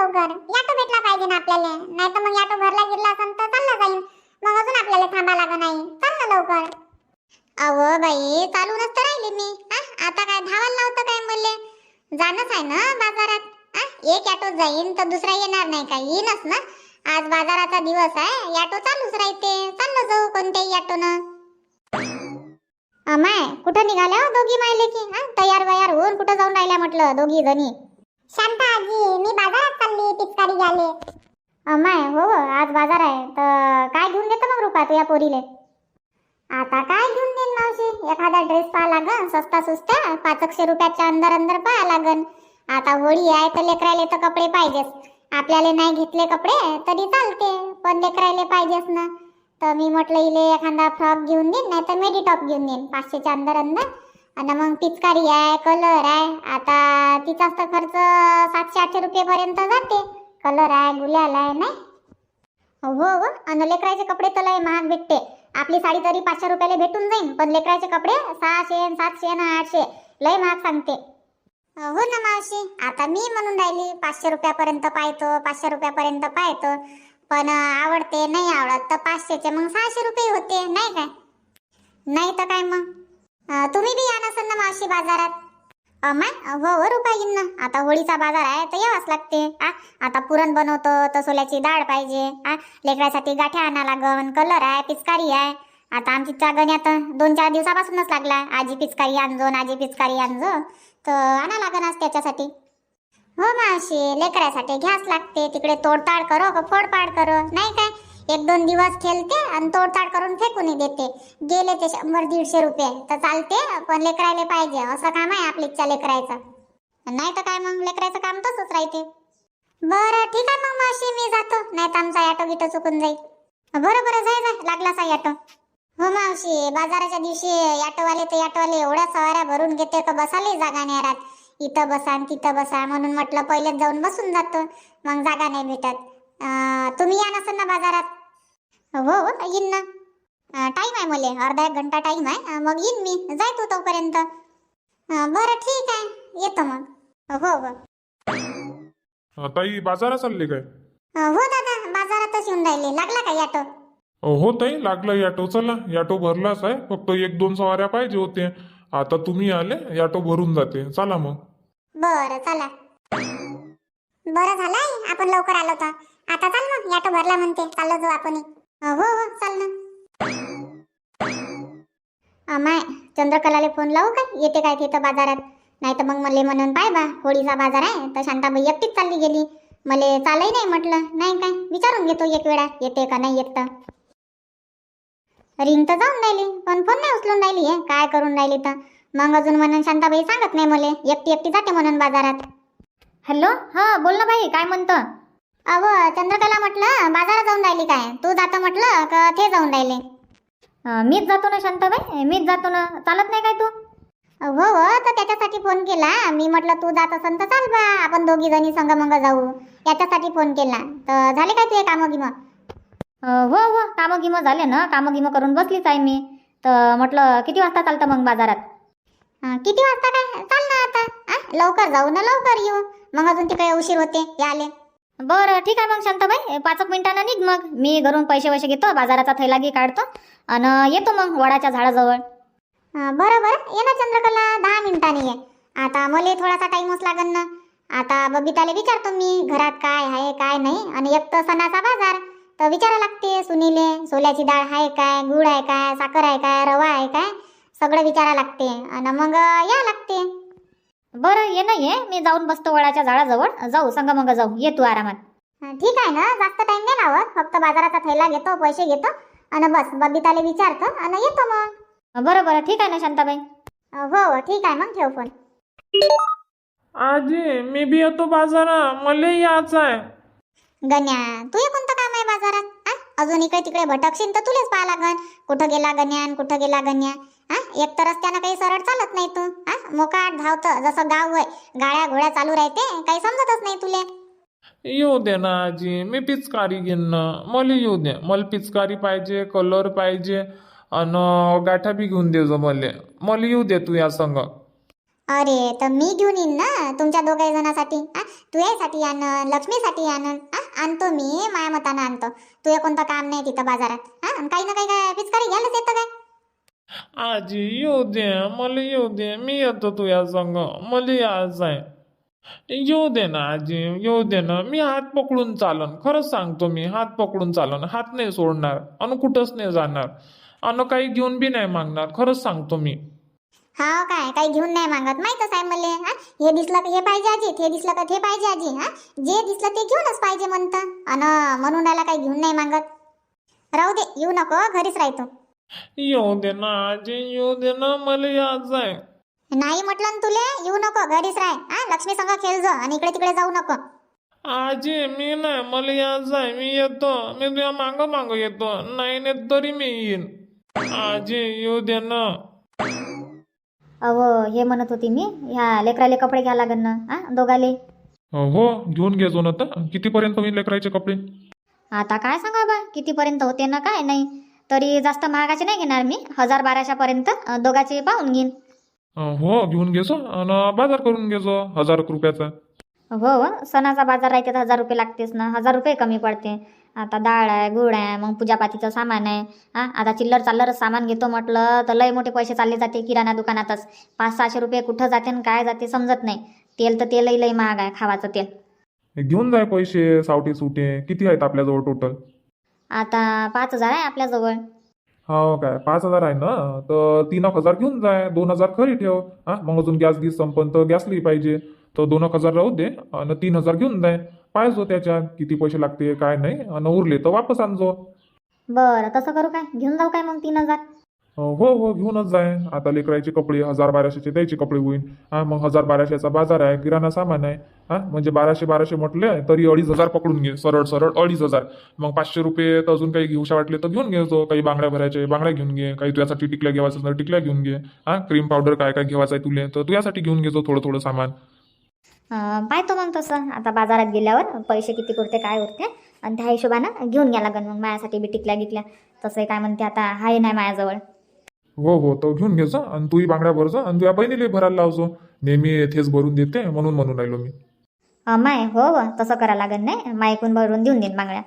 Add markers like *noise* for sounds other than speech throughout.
लवकर. याटो भेटला पाहिजे ना आपल्याला. नाही तर मग याटो भरला गिरला असन तर चालला जाईल. मग अजून आपल्याला थांबा लागा नाही. चाल ना लवकर. अहो बाई चालूनच तर राहिले मी. आता काय धावायला लावतं काय मले? जाणंच आहे ना बाजारात. एक ऑटो जाईन तर दुसरा येणार नाही का येईनच ना. आज बाजाराचा दिवस आहे. ऑटो चालूच राहते. चाललो जाऊ कोणत्याही ऑटोनं अमाय कुठं निघाल्या हो दोघी मायले की हा तयार वयार होऊन कुठं जाऊन राहिल्या म्हटलं दोघी जणी? शांता आजी मी बाजारात चालली पिचकारी घ्याले अमाय हो हो, आज बाजार आहे. तर काय घेऊन देतो मग रुपा तुझ्या पोरीले? आता काय घेऊन देईन मावशी? एखादा ड्रेस पहा लागन सस्ता सुस्ता पाचकशे रुपयाच्या अंदर अंदर पहा लागन. आता होळी आहे तर लेकरायले तर कपडे पाहिजेच. आपल्याला नाही घेतले कपडे तरी चालते पण लेकरायले पाहिजेच ना. तर मी म्हटलं इले एखादा फ्रॉक घेऊन देईन नाही तर मेडी टॉप घेऊन देईन पाचशेच्या अंदर अंदर. आणि मग पिचकारी आहे कलर आहे. आता तिचाच तर खर्च सातशे आठशे रुपयेपर्यंत जाते. कलर आहे गुलाल आहे नाही? हो हो. आणि लेकराचे कपडे तर लय महाग भेटते. आपली साडी तरी पाचशे रुपयाला भेटून जाईल पण लेकराचे कपडे सहाशे सातशे ना आठशे. लय महाग सांगते. हो ना मावशी. आता मी म्हणून राहिली पाचशे रुपयापर्यंत पाहतो पाचशे रुपयापर्यंत पाहतो. पण आवडते नाही आवडत तर पाचशेचे मग सहाशे रुपये होते नाही काय? नाही तर काय मग? तुम्ही बी या नसेल ना मावशी बाजारात. अमाय हो हो ना. आता होळीचा बाजार आहे तर यावंच लागते. आ आता पुरण बनवतो तर सोल्याची डाळ पाहिजे. आ लेकरासाठी गाठ्या आणा लागन कलर आहे पिचकारी आहे. आता आमची त्या गण्यात दोन चार दिवसापासूनच लागला. आजी पिचकारी आणजो आजी पिचकारी आणजो. तर आणा लागन आज त्याच्यासाठी. हो मावशी लेकरासाठी घ्यास लागते. तिकडे तोडताड करो का फोडपाड करो. नाही काय? एक दोन दिवस खेळते आणि तोडताड करून फेकूनही देते. गेले ते शंभर दीडशे रुपये. तर चालते पण लेकरायला पाहिजे. असं काम आहे आपलीच्या लेकरायचं. नाही तर काय मग? लेकरायचं काम तसंच राहते. बरं ठीक आहे मग मावशी मी जातो. नाही तर आमचा ऑटो गिटो चुकून जाईल. बरं बरं जाय जाय. लागला सा ऑटो. हो मावशी बाजाराच्या दिवशी ऑटोवाले ते ऑटोवाले एवढ्या सवाऱ्या भरून घेते का बसायला जागा नाही राहत. इथं बसा आणि तिथं बसा म्हणून म्हटलं पहिलेच जाऊन बसून जातो. मग जागा नाही भेटत. तुम्ही या नसेल ना बाजारात. हो हो येईन ना. टाईम आहे मले अर्धा एक घंटा टाईम आहे. मग येईन मी. जाय तू तोपर्यंत. बरं ठीक आहे. येतो मग. हो हो. अ, ताई बाजारात चालले काय? हो दादा बाजारातच येऊन राहिले. लागला का ऑटो अ, हो ताई लागला याटो. चला याटो भरलाच आहे. फक्त एक दोन सवाऱ्या पाहिजे होते. आता तुम्ही आले याटो भरून जाते. चला मग. बरं चला. बरं झालं आई, आपण लवकर आलो तर. आता चाल मग. ऑटो भरला म्हणते. चाललो जाऊ आपण. हो, हो हो चाल ना. माय चंद्रकलाले फोन लावू काय येते काय तिथं बाजारात. नाही तर मग मले म्हणून पाय बा होळीचा बाजार आहे तर शांताबाई एकटीच चालली गेली. मले चालही नाही म्हटलं. नाही काय? विचारून घेतो एक वेळा. येते का नाही येत रिंग तर जाऊन राहिली पण फोन नाही उचलून राहिली आहे काय करून राहिली तर? मग अजून म्हणून शांताबाई सांगत नाही मले. एकटी एकटी जाते म्हणून बाजारात. हॅलो? हा बोल ना बाई काय म्हणतं? अव चंद्रकला म्हटलं बाजारात जाऊन राहिली काय? तू जातो म्हटलं का ते जाऊन राहिले? मीच जातो ना शांताबाई? मीच जातो ना. चालत नाही काय तू? हो हो तर त्याच्यासाठी फोन केला. मी म्हटलं तू जात असन तर चाल बा. आपण दोघी जणी संग मंग जाऊ. याच्यासाठी फोन केला. तर झाले काय तुझे कामं गिमं हो हो कामं गिमं झाले ना. कामं गिमं करून बसलीच आहे मी. तर म्हटलं किती वाजता चालतं मग बाजारात? अं, किती वाजता काय? चाल ना आता. आ, लवकर जाऊ ना लवकर येऊ. मग अजून तिकडे उशीर होते. याले बरं ठीक आहे मग शांताबाई. पाच एक मिनिटानं निघ मग. मी घरून पैसे वैसे घेतो बाजाराचा थैला घे काढतो आणि येतो मग वडाच्या झाडाजवळ. अं, बरं बरं. ये ना चंद्रकला दहा मिनिटांनी ये. आता मला थोडासा टाइमच लागन ना. आता बबिताला विचारतो मी घरात काय आहे काय नाही? आणि एक तर सणाचा बाजार. तर विचारा लागते सुनीले सोल्याची डाळ आहे काय गुळ आहे काय साखर आहे काय रवा आहे काय? सगळं विचारा लागते. आणि मग या लागते. बरं ये ना ये. मी जाऊन बसतो वडाच्या झाडाजवळ. जाऊ संग मग जाऊ. ये तू आरामात. ठीक आहे ना. जास्त टाइम नाही लावत. फक्त बाजाराचा थैला घेतो पैसे घेतो. आणि बस बबिताला विचारतो. आणि येतो मग. बरं बरं. ठीक आहे ना शांताबाई? हो हो. ठीक आहे. मग ठेव फोन आजी मी बी येतो बाजारा मला यायचं आहे. गण्या तुझे कोणतं काम आहे बाजारात? आ? अजून इकडे तिकडे भटकशील तर तुलेच पाहा लागन. कुठं गेला गण्या आणि कुठं गेला गण्या? हा? एक तर रस्त्यानं काही सरळ चालत नाही तू हा? मोकाट धावतं जसं गाव होय गाड्या घोड्या चालू राहते काही समजतच नाही तुले. येऊ दे ना आजी मी पिचकारी घेईन ना मला येऊ दे. मला पिचकारी पाहिजे कलर पाहिजे आणि गाठा बी घेऊन दे जो मला. मला येऊ दे तू या संग. अरे तर मी घेऊन येईन ना तुमच्या दोघे जणांसाठी आ? तुझ्यासाठी आणन लक्ष्मीसाठी आणन हा? आणतो मी माया मतानं आणतो तुझे कोणतं काम नाही तिथं बाजारात हा? आणि काही ना काही काय पिचकारी घ्यायलाच येतं काय? आजी येऊ दे मला येऊ दे मी येतो तुझ्या संग मला यायचं आहे. येऊ दे ना आजी येऊ दे ना मी हात पकडून चालन खरंच सांगतो मी हात पकडून चालन हात नाही सोडणार अन कुठंच नाही जाणार अन काही घेऊन बी नाही मागणार खरंच सांगतो मी. हा काय काही घेऊन नाही मागत माहीतच आहे मला हा? हे दिसलं का हे पाहिजे आजी हे दिसलं का ते पाहिजे आजी हा? जे दिसलं ते घेऊनच पाहिजे म्हणतं अन म्हणून राहिला काही घेऊन नाही मागत. राहू दे येऊ नको घरीच राहतो. येऊ दे ना आजी येऊ दे ना मला यायचं आहे. नाही म्हटलं ना तुले येऊ नको घरीच राह. हा लक्ष्मी संग खेळ जो आणि इकडे तिकडे जाऊ नको. आजी मी नाही मला यायचं आहे मी येतो. मी तुझ्या मागं मागं येतो. नाही नेत तरी मी येईन. आजी येऊ दे ना. अहो हे म्हणत होती मी ह्या लेकराले कपडे घ्या लागन ना हा दोघाले. हो घेऊन घे ना तर कितीपर्यंत होईल लेकराचे कपडे? आता काय सांगा बा कितीपर्यंत होते ना काय नाही. तरी जास्त महागाचे नाही घेणार मी. हजार बाराशेपर्यंत दोघाचे पाहून घेईन. हो घेऊन घेजो. आणि बाजार करून घेजो हजार एक रुपयाचा. हो हो. सणाचा बाजार राहते तर हजार रुपये लागतेच ना. हजार रुपये कमी पडते. आता डाळ आहे गुळ आहे मग पूजापातीचं सामान आहे. हा आता चिल्लर चाल्लरच सामान घेतो म्हटलं तर लय मोठे पैसे चालले जाते किराणा दुकानातच. पाच सहाशे रुपये कुठं जाते आणि काय जाते समजत नाही. तेल तर तेलही लय महाग आहे खावाचं तेल. घेऊन जाय पैसे सावटे सुटे किती आहेत आपल्याजवळ टोटल आता पाच हजार आहे आपल्याजवळ. हो काय पाच हजार आहे ना? तर तीन एक हजार घेऊन जाय दोन हजार खरी ठेव. हा मग अजून गॅस गीस संपन तर गॅसली पाहिजे. तर दोन एक हजार राहू दे आणि तीन हजार घेऊन जाय. पाहिजो त्याच्यात किती पैसे लागते काय नाही आणि उरले तर वापस आणजो बरं तसं करू काय? घेऊन जाऊ काय मग तीन हजार? हो, हो हो घेऊनच जाय आता लेकराचे कपडे हजार बाराशेचे द्यायचे कपडे होईल हा मग हजार बाराशेचा बाजार आहे किराणा सामान आहे. हा म्हणजे बाराशे बाराशे म्हटले तरी अडीच हजार पकडून घे सरळ सरळ अडीच हजार. मग पाचशे रुपये तर अजून काही घेऊशा वाटले तर घेऊन घ्यायचो काही बांगड्या भरायचे बांगड्या घेऊन घे. काही तुझ्यासाठी टिकल्या घ्यायचं तर टिकल्या घेऊन घे. हा क्रीम पावडर काय काय घ्यायचं आहे तुले तर तुझ्यासाठी घेऊन घेजो थोडं थोडं सामान. पाहतो मग तसं. आता बाजारात गेल्यावर पैसे किती उरते काय उरते आणि त्या हिशोबानं घेऊन घ्या लागन. मग माझ्यासाठी बी टिकल्या गिकल्या. तसं काय म्हणते आता हाय नाही माझ्याजवळ. हो हो तर घेऊन घ्यायचो आणि तूही बांगड्या भरजो आणि तुझ्या बहिणीला भरायला लावजो नेहमी थेच भरून देते म्हणून म्हणून राहिलो मी. अं, माय हो हो तसं करा लागन नाही. मायकून भरून देऊन देईन बांगड्या.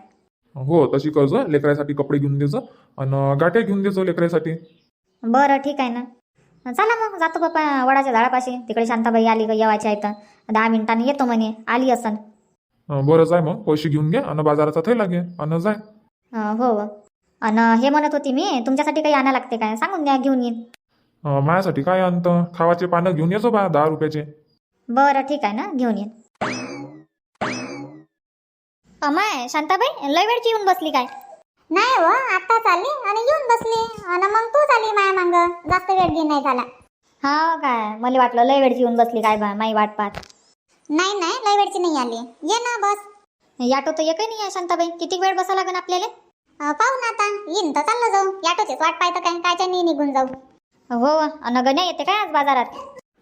हो तशी करजो लेकरासाठी कपडे घेऊन देजो आणि गाठ्या घेऊन देजो लेकरासाठी. बरं ठीक आहे ना. चला मग जातो बाप्पा वडाच्या झाडापाशी. तिकडे शांताबाई आली का येवायची आहे तर दहा मिनिटांनी येतो म्हणे. आली असन. अं, बरं जाय मग. पैसे घेऊन घे आणि बाजाराचा थैला घे आणि जाय. अं, हो हो. आणि हे म्हणत होती मी तुमच्यासाठी काही आणा लागते काय? सांगून द्या घेऊन येईन अं, माझ्यासाठी काय आणतं? खावाचे पानं घेऊन येजो बा दहा रुपयाचे. बरं ठीक आहे ना घेऊन येईन अमाय शांताबाई लय वेळची येऊन बसली काय? नाही हो आता चालली आणि येऊन बसली. आणि मग तू चालली माया मांग. जास्त वेळ बी नाही झाला. हा काय? मला वाटलं लय वेळची येऊन बसली काय बा माई वाट पाहत. नाही नाही लय वेळची नाही आली. ये ना बस. याटो तर एकही नाही आहे शांताबाई. किती वेळ बसा लागेल आपल्याला? पाहू ना आता. येईन तर चाललं जाऊ. याटोचीच वाट पाहतं काय कायच्या नाही निघून जाऊ. हो अन गण्या येते काय आज बाजारात?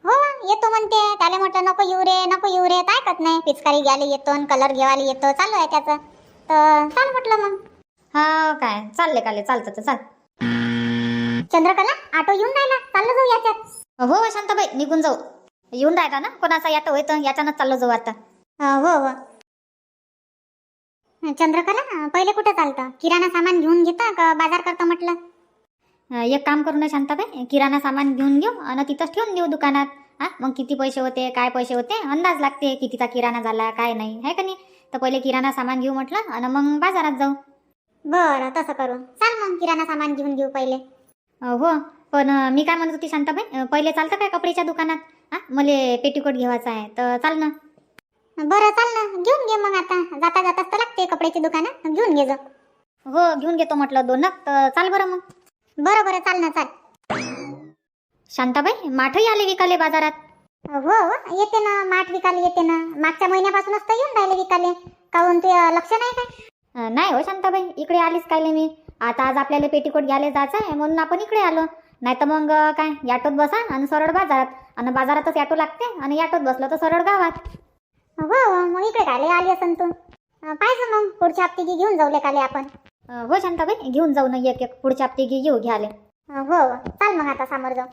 हो येतो म्हणते. त्याला म्हटलं नको येऊ रे नको येऊ रे. काय ऐकत नाही. पिचकारी घ्यायला येतो आणि कलर घेवायला येतो. चालू आहे त्याचं. तर चाल म्हटलं मग. हा काय? चालले काले. चालतं तर चाल. चंद्रकला ऑटो येऊन राहिला. चाललं जाऊ याच्यात. हो शांताबाई निघून जाऊ. येऊन राहिला ना? कोणाचा याटो होतं याच्यानंच चाललो जाऊ आता. अं, हो हो. चंद्रकला पहिले कुठं चालतं? किराणा सामान घेऊन घेता का बाजार करतो म्हटलं? एक काम करू ना शांताबाई किराणा सामान घेऊन घेऊ आणि तिथंच ठेवून देऊ दुकानात. हा मग किती पैसे होते काय पैसे होते अंदाज लागते कितीचा किराणा झाला काय नाही आहे का नाही? तर पहिले किराणा सामान घेऊ म्हटलं आणि मग बाजारात जाऊ. बरं तसं करू. चाल मग किराणा सामान घेऊन घेऊ पहिले. हो पण मी काय म्हणत होती शांताबाई पहिले चालतं काय कपड्याच्या दुकानात? हा मला पेटीकोट घेवायचा आहे तर चाल ना. बरं चाल ना. घेऊन घे मग आता. जाता जाताच तर लागते कपड्याची दुकानं. घेऊन घे जा. हो घेऊन घेतो म्हटलं दोन. तर चाल बरं मग. बरं बरं चाल ना चाल. शांताबाई माठही आले विकाले बाजारात? हो हो येते ना. माठ विकाले येते ना. मागच्या महिन्यापासूनच तर येऊन राहिले विकाले. काहून ते लक्ष नाही काय? नाही हो शांताबाई इकडे आलीच काय मी. आता आज आपल्याला पेटीकोट घ्यायला जायचं आहे म्हणून आपण इकडे आलो. नाही तर मग काय याटोत बसा आणि सरळ बाजारात. आणि बाजारातच याटो लागते आणि याटोत बसलं तर सरळ गावात. हो हो मग इकडे काले आली असन तू. पाहिजे मग पुढच्या हप्ती घेऊन जाऊ काले आपण. हो शांताबाई घेऊन जाऊ ना एक एक पुढच्या हप्ते घे येऊ घ्याले हो चाल मग आता समोर जाऊ.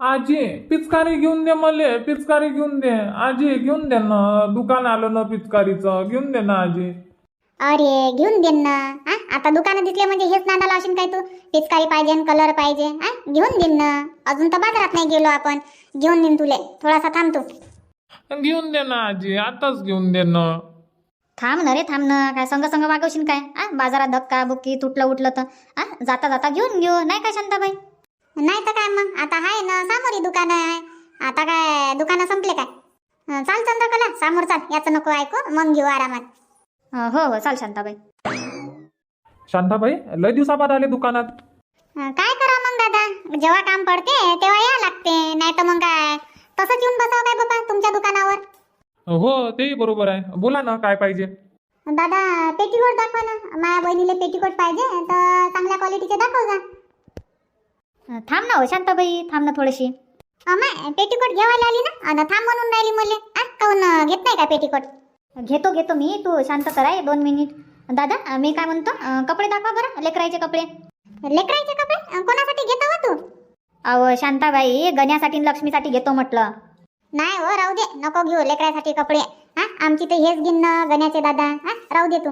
आजी पिचकारी घेऊन दे मले पिचकारी घेऊन दे. आजी घेऊन दे ना दुकान आलं ना पिचकारीचं घेऊन दे ना आजी. अरे घेऊन देन ना. हा आता दुकानं दिसले म्हणजे हेच नादाला असेल काय तू? पिचकारी पाहिजे कलर पाहिजे. हा घेऊन देईन ना. अजून तर बाजारात नाही गेलो आपण. घेऊन देईन तुले. थोडासा थांब घेऊन दे ना आजी आताच घेऊन दे ना. थांब ना रे थांब ना. काय संग संग वागवशील काय? आ बाजारात धक्का बुक्की तुटलं उठलं तर. आ जाता जाता घेऊन घेऊ नाही का शांताबाई? नाही तर काय मग? आता आहे ना सामोरी दुकानं आहे. आता काय दुकानं संपले काय? हं, चाल चंद्रकला समोर चाल. याचं नको ऐकू. मग घेऊ आरामात. अं, हो हो. चाल शांताबाई. शांताबाई लय दिवसाबाद आले दुकानात. हं, काय करा मग दादा? जेव्हा काम पडते तेव्हा या लागते. नाही तर मग काय? तसंच येऊन बसावं काय बाबा तुमच्या दुकानावर? हो तेही बरोबर आहे. बोला ना काय पाहिजे? दादा पेटीकोट दाखवा ना. माझ्या बहिणीला पेटीकोट पाहिजे तर चांगल्या क्वालिटीचे दाखव जा. थांब ना हो शांताबाई थांब ना थोडीशी. अमाय पेटीकोट घेवायला आली ना? अन थांब म्हणून राहिली मले. आ काऊन घेत नाही का पेटीकोट? घेतो घेतो मी. तू शांत कराय दोन मिनिट. दादा मी काय म्हणतो अं, कपडे दाखवा बरं लेकरायचे कपडे. लेकरायचे कपडे? अं, कोणासाठी घेतो हो तू? अहो शांताबाई गण्यासाठी आणि लक्ष्मीसाठी घेतो म्हटलं. नाही हो राहू दे. नको घेऊ लेकरासाठी कपडे. हा आमची तर हेच घेईन ना गण्याचे दादा. हा राहू दे तू.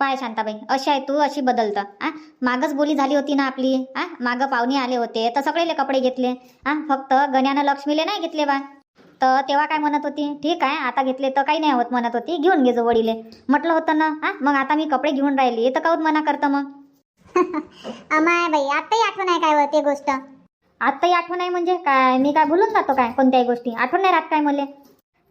पाय शांताबाई अशी आहे तू अशी बदलतं. आ मागच बोली झाली होती ना आपली. आ मागं पाहुणे आले होते तर सगळेले कपडे घेतले. आ फक्त गण्यानं लक्ष्मीले नाही घेतले बा. तर तेव्हा काय म्हणत होती? ठीक आहे आता घेतले तर काही नाही होत म्हणत होती. घेऊन घे जो वडीले म्हटलं होतं ना आ मग आता मी कपडे घेऊन राहिली तर काऊन मना करतं मग? *laughs* अमाय बाई आताही आठवण आहे काय व ते गोष्ट? आत्ताही आठवण आहे म्हणजे काय मी काय भुलून जातो काय कोणत्याही गोष्टी? आठवण नाही राहत काय मले?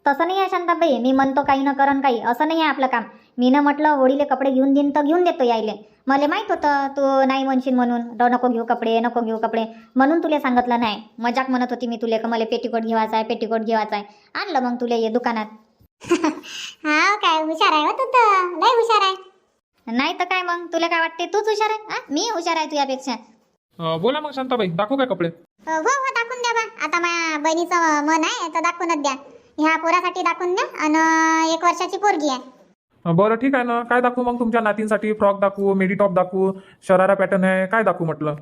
तसं नाही आहे शांताबाई मी म्हणतो काही न करण काही असं नाही आहे आपलं काम. मी न म्हटलं होळीले कपडे घेऊन देईन तर घेऊन देतो यायले. मला माहीत होतं तू नाही म्हणशील म्हणून "ड- नको घेऊ कपडे नको घेऊ कपडे. म्हणून तुला सांगितलं नाही. मजाक म्हणत होती मी तुले का मला पेटीकोट घेवायचा आहे पेटीकोट घेवायचा आहे. आणलं मग तुला ये दुकानात. *laughs* हा काय हुशार आहे हो तू तर. लय हुशार आहे. नाही तर काय मग? तुला काय वाटते तूच हुशार आहे? आ? मी हुशार आहे तुझ्यापेक्षा. अं, बोला मग शांताबाई दाखवू काय कपडे? हो हो दाखवून द्या बा. आता माझ्या बहिणीचं मन आहे तर दाखवूनच द्या. ह्या पोरासाठी दाखवून द्या आणि एक वर्षाची पोरगी आहे. अं, बरं ठीक आहे ना. काय दाखवू मग तुमच्या नातींसाठी? फ्रॉक दाखवू मेडी टॉप दाखवू शरारा पॅटर्न आहे काय दाखवू म्हटलं?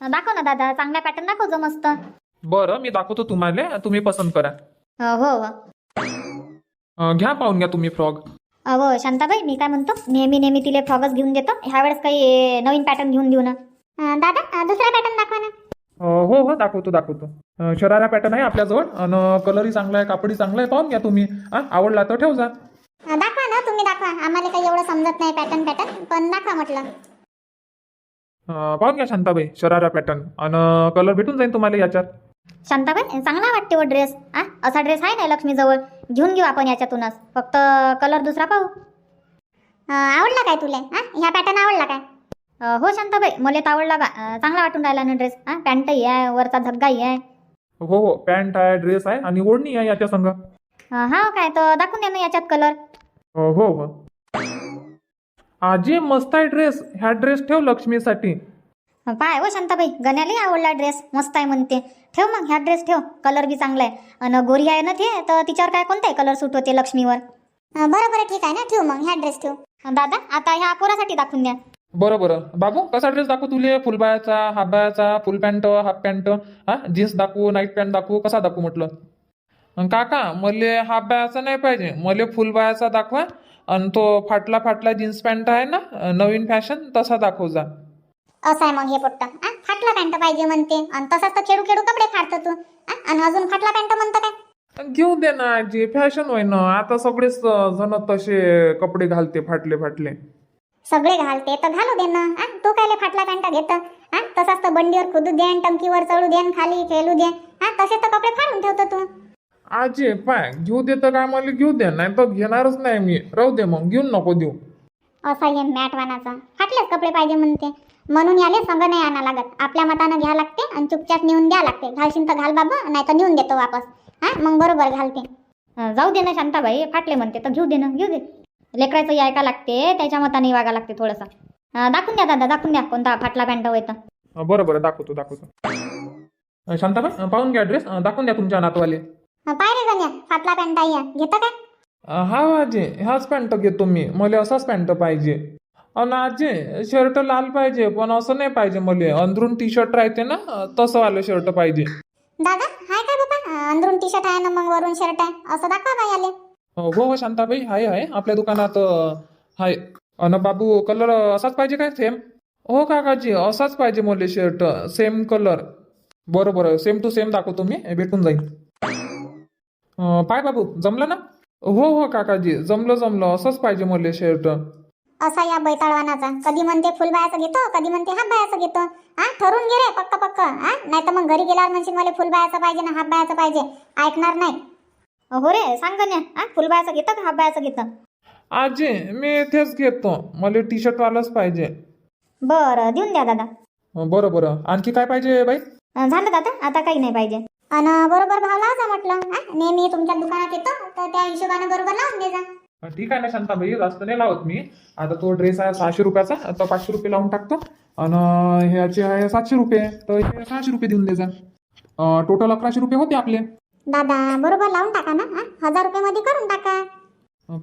दाखव ना दादा. चांगला पॅटर्न दाखव जो मस्त. बरं मी दाखवतो तुम्हाला तुम्ही पसंत करा. हो हो हो. अं, घ्या पाहून घ्या तुम्ही फ्रॉक. अहो शांताबाई मी काय म्हणतो? नेहमी नेहमी तिले फ्रॉगच घेऊन देतो. ह्या वेळेस काही नवीन पॅटर्न घेऊन देऊ ना. दादा दुसरा पॅटर्न दाखवा ना. हो हो दाखवतो दाखवतो. शरारा पॅटर्न आहे आपल्याजवळ आणि कलरही चांगला आहे कापडी चांगला आहे पाहून घ्या तुम्ही. आवडला तर ठेव जा दाखवा ना तुम्ही दाखवा. आम्हाला काही एवढं समजत नाही पॅटर्न पॅटर्न पण दाखवा म्हटलं. पाहून घ्या शांताबाई शरारा पॅटर्न आणि कलर भेटून जाईल तुम्हाला याच्यात. शांताबाई चांगला वाटते व ड्रेस आ असा ड्रेस आहे ना लक्ष्मीजवळ? घेऊन घेऊ आपण याच्यातूनच. फक्त कलर दुसरा पाहू. आवडला काय तुले? हा ह्या पॅटर्न आवडला काय? हो शांताबाई मला तर आवडला बा. चांगला वाटून राहिला ना ड्रेस हा पॅन्टही आहे वरचा धग्गाही आहे. हो हो पॅन्ट आहे ड्रेस आहे आणि ओढणी आहे याच्या संग. अ, हा काय तर दाखवून द्या ना याच्यात कलर हो हो हो. आजी मस्त आहे ड्रेस ह्या ड्रेस ठेव लक्ष्मीसाठी. पाय हो शांताबाई गण्यालाही आवडला ड्रेस मस्त आहे म्हणते. ठेव मग ह्या ड्रेस ठेव. कलर बी चांगला आहे. आणि गोरी आहे ना ते तर तिच्यावर काय कोणताही कलर सूट होते लक्ष्मीवर? अं, बरं बरं ठीक आहे ना. ठेवू मग ह्या ड्रेस ठेवू. दादा आता ह्या पोरासाठी दाखवून द्या. बरं बरं. बाबू कसा ड्रेस दाखवू तुले? फुलबायाचा हाफ बायाचा फुल पॅन्ट हाफ पॅन्ट हा? जीन्स दाखवू नाईट पॅन्ट दाखवू कसा दाखवू म्हटलं? अन काका मले हाफ बायाचा नाही पाहिजे. मले फुलबायाचा दाखवा. आणि तो फाटला फाटला जीन्स पॅन्ट आहे ना अं, नवीन फॅशन तसा दाखव जा. असं आहे मग हे पोट्ट. हा फाटला पॅन्ट पाहिजे म्हणते. आणि तसाच तर खेळू खेळू कपडे फाडतो तू. हा? आणि अजून फाटला पॅन्ट म्हणतो काय? घेऊ दे ना आजी फॅशन होय ना आता सगळेच अं, जण तसे कपडे घालते फाटले फाटले. सगळे घालते तर घालू दे ना. हा तू कायले फाटला पॅन्ट घेत? हा तसाच तर बंडीवर खुदू दे आणि टंकीवर चढू दे आणि खाली खेळू दे. हा तसे तर कपडे फाडून ठेवतो तू. आजी पाय घेऊ दे तर काय मला घेऊ दे नाही तर घेणारच नाही मी. राहू दे मग घेऊन नको देऊ. असा हे मॅट वानाचा फाटलेच कपडे पाहिजे म्हणते. म्हणून याले संग नाही आणा लागत. आपल्या मतानं घ्या लागते आणि चुपचाप नेऊन द्या लागते. घालशील तर घाल बाबा नाही तर नेऊन देतो वापस. हा मग बरोबर घालते. जाऊ दे ना शांताबाई फाटले म्हणते तर घेऊ दे ना घेऊ दे. लेकराचं ऐका लागते त्याच्या मताने वागा लागते थोडंसं. अ, दाखवून द्या दादा दाखवून द्या कोणता फाटला पॅन्ट होय तर. अं, बरं बरं दाखवतो दाखवतो. अं, अं, पाहून घ्या ड्रेस दाखवून द्या तुमच्या नातवाले. पाय रे गण्या फाटला पॅन्ट आहे. घेतं काय अं, हा आजी ह्याच पॅन्ट घेतो मी. मला असाच पॅन्ट पाहिजे. अन आजी शर्ट लाल पाहिजे पण असं नाही पाहिजे मला. अंदरून टी शर्ट राहते ना अं, तसं वालं शर्ट पाहिजे. दादा हाय काय बाबा अंदरून टी शर्ट आहे ना मग वरून शर्ट आहे. असं दाखवा बाई आले. हो हो शांताबाई आहे आहे आपल्या दुकानात आहे अन बाबू कलर असाच पाहिजे काय? सेम? हो काकाजी असाच पाहिजे मला शर्ट सेम कलर. बरोबर सेम टू सेम दाखवतो मी. भेटून जाईल. पाय बाबू जमलं ना? हो हो काकाजी जमलं जमलं. असंच पाहिजे मला शर्ट असा या बैताळवानाचा. कधी म्हणते फुलबायाचं घेतो कधी म्हणते हाफ बायाचं घेतो. हा ठरून घे रे पक्क पक्क. हा नाही तर मग घरी गेल्यावर म्हणशील मला फुलबायाचं पाहिजे ना हाफ बायाचं पाहिजे. ऐकणार नाही. हो रे सांग गण्या हा फुलबायाचं घेतं का हाफ बायाचं घेतं? आजी मी तेच घेतो. मला टी शर्ट वालाच पाहिजे. बरं देऊन द्या दादा. बरं बरं. आणखी काय पाहिजे बाई? अं, झालं दादा आता काही नाही पाहिजे. आणि बरोबर भाव लावा म्हटलं. हा नेहमी तुमच्या दुकानात येतो तर त्या हिशोबाने बरोबर लावून दे जा. ठीक आहे ना शांताबाई. जास्त नाही लावत मी. आता तो ड्रेस आहे सहाशे रुपयाचा तर पाचशे रुपये लावून टाकतो. आणि ह्याचे आहे सातशे रुपये. तर हे सहाशे रुपये देऊन द्यायचा टोटल अकराशे रुपये होते आपले. दादा बरोबर लावून टाका ना हा? हजार रुपये मध्ये करून टाका.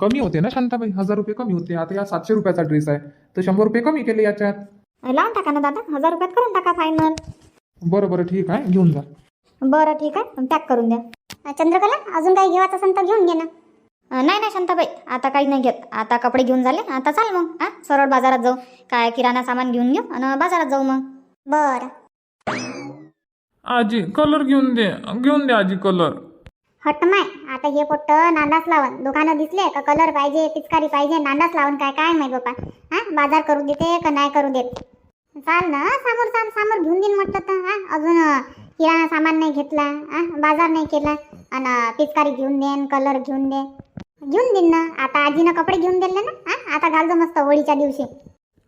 कमी होते ना शांताबाई? हजार रुपये कमी होते. आता या सातशे रुपयाचा ड्रेस आहे. तर शंभर रुपये कमी केले याच्यात. लावून टाका ना दादा. हजार रुपयात करून टाका फायनल बरं बरं ठीक आहे. घेऊन जा. बरं ठीक आहे. पॅक करून द्या. चंद्रकला अजून काही घेवायचं असेल तर घेऊन घे ना. अं, नाही नाही शांताबाई. आता काही नाही घेत. आता कपडे घेऊन झाले. आता चाल मग. हा सरळ बाजारात जाऊ. काय किराणा सामान घेऊन घेऊ आणि बाजारात जाऊ मग. बरं. आजी कलर घेऊन दे. घेऊन दे आजी कलर हट माय आता हे पोट्ट नांदाच लावून दुकानं दिसले का कलर पाहिजे पिचकारी पाहिजे नांदाच लावून काय काय माहीत बापा? हा? बाजार करू देते का नाही करू देत? चाल ना समोर चाल समोर घेऊन देईन म्हटलं तर हा? अजून किराणा सामान नाही घेतला हा? बाजार नाही केला आणि पिचकारी घेऊन देन कलर घेऊन दे. घेऊन देईन ना. आता आजीनं कपडे घेऊन दिले ना हा? आता घालतो मस्त होळीच्या दिवशी.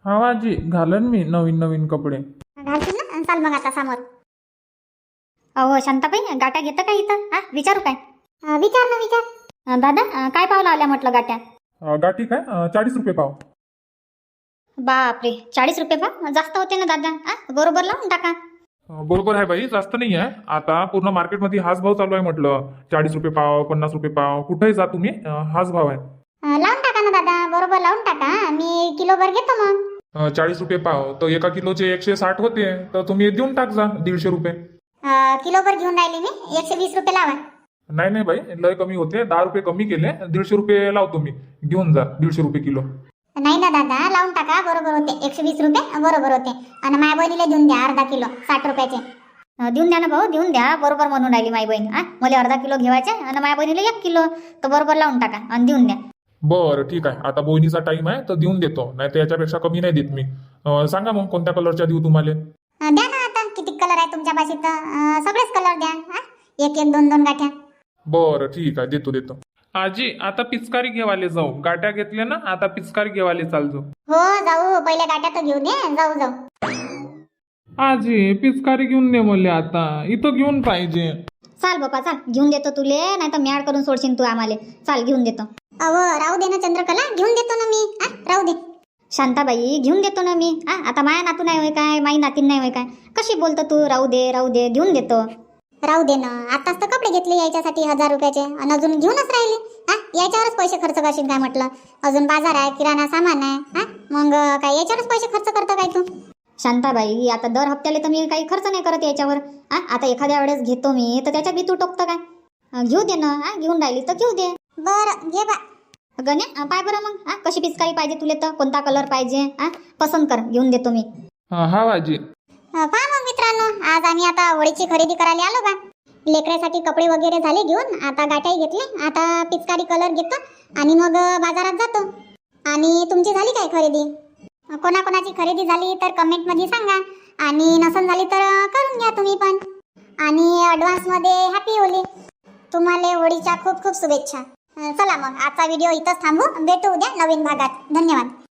हा आजी घालन मी नवीन नवीन कपडे. घालशील ना? चाल मग आता समोर. अहो शांताबाई गाट्या घेतं का इथं? हा विचारू काय? अं, विचार ना विचार. अं, दादा अं, काय पावला आल्या म्हटलं गाट्या अं, गाठी काय? चाळीस रुपये पाव. बापरे चाळीस रुपये बा जास्त होते ना दादा. हा बरोबर लावून टाका. अं, बरोबर आहे बाई जास्त नाही आहे. आता पूर्ण मार्केटमध्ये हाच भाव चालू आहे म्हटलं. चाळीस रुपये पाव पन्नास रुपये पाव कुठेही जा तुम्ही अं, हाच भाव आहे. अं, लावून टाका ना दादा. बरोबर लावून टाका. मी किलोभर घेतो मग. अं, चाळीस रुपये पाव. तर एका किलोचे एकशे साठ होते. तर तुम्ही देऊन टाक जा दीडशे रुपये. किलोभर घेऊन राहिले मी. एकशे वीस रुपये लावा. नाही नाही बाई लय कमी होते. दहा रुपये कमी केले. दीडशे रुपये लावतो मी घेऊन जा दीडशे रुपये किलो. नाही ना दादा लावून टाका. बरोबर होते. एकशे वीस रुपये बरोबर होते. आणि माझ्या बहिणीला देऊन द्या अर्धा किलो साठ रुपयाचे. अं, देऊन द्या ना भाऊ देऊन द्या. बरोबर म्हणून राहिली माई बहीण. हा मला अर्धा किलो घेवायचे आणि माझ्या बहिणीला एक किलो. तर बरोबर लावून टाका आणि देऊन द्या. बरं ठीक आहे. आता बोईनीचा टाइम आहे तर देऊन देतो. नाही तर याच्यापेक्षा कमी नाही देत मी. अं, सांगा मग कोणत्या कलरच्या देऊ तुम्हाला? अं, द्या ना किती कलर आहे तुमच्या पाशी तर सगळेच कलर द्या हा? एक एक दोन दोन गाठ्या. बरं ठीक आहे देतो देतो. आजी आता पिचकारी घेवाले जाऊ. गाट्या घेतल्या ना आता पिचकारी घेवाले चाल जाऊ हो जाऊ पहिल्या गाठ्या तर घेऊ दे जाऊ जाऊ. आजी पिचकारी घेऊन दे मला आता. इथं घेऊन पाहिजे. चाल बापा चाल. घेऊन देतो तुले नाही तर मॅड करून सोडशील तू आम्हाला. चाल घेऊन देतो. अव राहू दे ना चंद्रकला. घेऊन देतो ना मी. राहू दे. शांताबाई घेऊन देतो ना मी. हा आता माया नातू नाही होय काय? माई नातीन नाही होय काय? कशी बोलतो तू? राहू दे राहू दे देऊन देतो. राहू दे ना. आताच तर कपडे घेतले यायच्यासाठी हजार रुपयाचे. आणि अजून घेऊनच राहिले. हा याच्यावरच पैसे खर्च करशील काय म्हटलं? अजून बाजार आहे किराणा सामान आहे. हा मग काय याच्यावरच पैसे खर्च करतो काय तू? शांताबाई आता दर हप्त्याला तर मी काही खर्च नाही करत याच्यावर. हा आता एखाद्या वेळेस घेतो मी तर त्याच्यात बी तू टोकतं काय घेऊ दे ना. हा घेऊन राहिली तर घेऊ दे. बरं घे बा. गण्या अं, पाय बरं मग हा कशी पिचकारी पाहिजे तुले तर? कोणता कलर पाहिजे? हा पसंत कर घेऊन देतो मी. हा हा आजी. पहा मग मित्रांनो आज आम्ही आता होळीची खरेदी करायला आलो बा. लेकरासाठी कपडे वगैरे झाले घेऊन आता गाठाई घेतले आता पिचकारी कलर घेतो आणि मग बाजारात जातो. आणि तुमची झाली काय खरेदी? कोणाकोणाची खरेदी झाली तर कमेंटमध्ये सांगा. आणि नसन झाली तर करून घ्या तुम्ही पण. आणि ॲडव्हान्समध्ये हॅपी होली. तुम्हाला होळीच्या खूप खूप शुभेच्छा. चला मग आजचा व्हिडिओ इथंच थांबू. भेटू उद्या नवीन भागात. धन्यवाद.